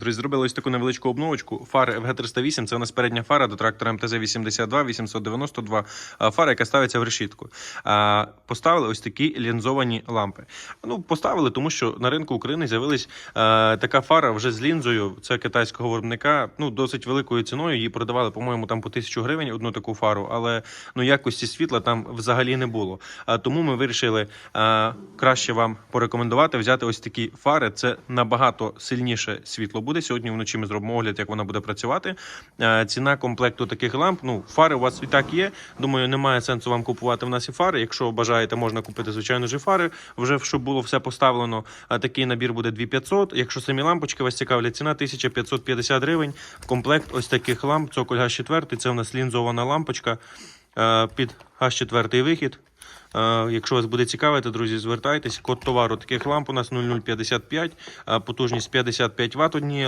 Друзі, зробили ось таку невеличку обновочку. Фари FG308, це у нас передня фара до трактора МТЗ-82, 892, фара, яка ставиться в решітку. А, Поставили ось такі лінзовані лампи. Ну, поставили, тому що на ринку України з'явилась е, така фара вже з лінзою. Це китайського виробника. Ну, досить великою ціною. Її продавали, по-моєму, там по тисячу гривень одну таку фару, але ну якості світла там взагалі не було. Тому ми вирішили е, краще вам порекомендувати взяти ось такі фари. Це набагато сильніше світло буде. Сьогодні вночі ми зробимо огляд, як вона буде працювати. Е, ціна комплекту таких ламп. Ну, фари у вас і так є. Думаю, немає сенсу вам купувати в нас і фари. Якщо бажаєте, можна купити звичайно ж фари, вже щоб було все поставлено. Такий набір буде 2500. Якщо самі лампочки вас цікавлять, ціна 1550 гривень. Комплект ось таких ламп. Цоколь газ 4 Це у нас лінзована лампочка е, під H4 вихід. Е, Якщо вас буде цікавити, друзі, звертайтесь. Код товару таких ламп у нас 0055, е, потужність 55 Вт однієї